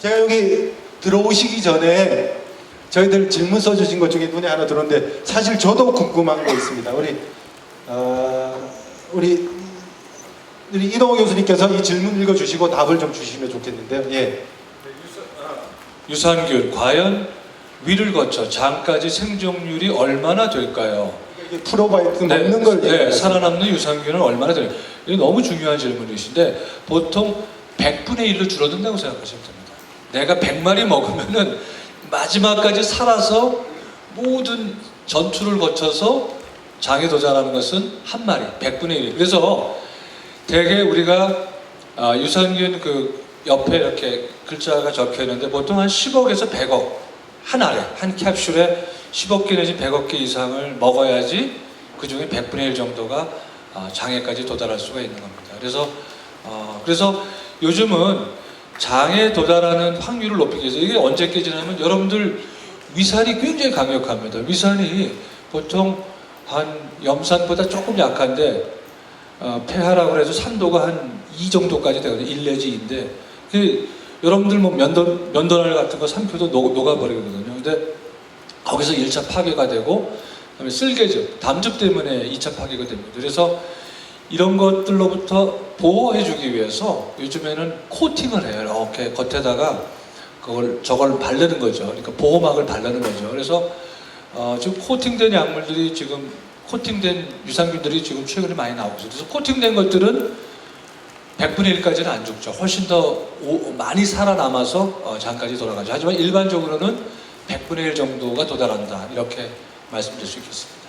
제가 여기 들어오시기 전에 저희들 질문 써주신 것 중에 눈에 하나 들어오는데 사실 저도 궁금한 거 있습니다. 우리 어, 우리 우리 이동호 교수님께서 이 질문 읽어주시고 답을 좀 주시면 좋겠는데요. 예. 유산균 과연 위를 거쳐 장까지 생존율이 얼마나 될까요? 이게 프로바이오틱 먹는 걸 네, 살아남는 유산균은 얼마나 될까요? 이게 너무 중요한 질문이신데 보통 100분의 1로 줄어든다고 생각하시면 됩니다. 내가 100마리 먹으면은 마지막까지 살아서 모든 전투를 거쳐서 장에 도달하는 것은 한 마리, 100분의 1. 그래서 대개 우리가 아, 유산균 그 옆에 이렇게 글자가 적혀 있는데 보통 한 10억에서 100억 한 알에 한 캡슐에 10억 개 내지 100억 개 이상을 먹어야지 그 중에 100분의 1 정도가 아, 장애까지 도달할 수가 있는 겁니다. 그래서 어, 그래서 요즘은 장에 도달하는 확률을 높이기 위해서 이게 언제 깨지냐면 여러분들 위산이 굉장히 강력합니다. 위산이 보통 한 염산보다 조금 약한데 어, 폐하라고 해서 산도가 한 2 정도까지 되거든요. 1 내지 2인데 그 여러분들 뭐 면도 면도날 같은 거 삼켜도 녹, 녹아버리거든요. 근데 거기서 1차 파괴가 되고 그다음에 쓸개즙, 담즙 때문에 2차 파괴가 됩니다. 그래서 이런 것들로부터 보호해주기 위해서 요즘에는 코팅을 해요. 이렇게 겉에다가 그걸 저걸 바르는 거죠. 그러니까 보호막을 바르는 거죠. 그래서 어, 지금 코팅된 약물들이 지금 코팅된 유산균들이 지금 최근에 많이 나오고 있어요. 그래서 코팅된 것들은 100분의 1까지는 안 죽죠. 훨씬 더 오- 많이 살아남아서 어, 장까지 돌아가죠. 하지만 일반적으로는 100분의 1 정도가 도달한다. 이렇게 말씀드릴 수 있겠습니다.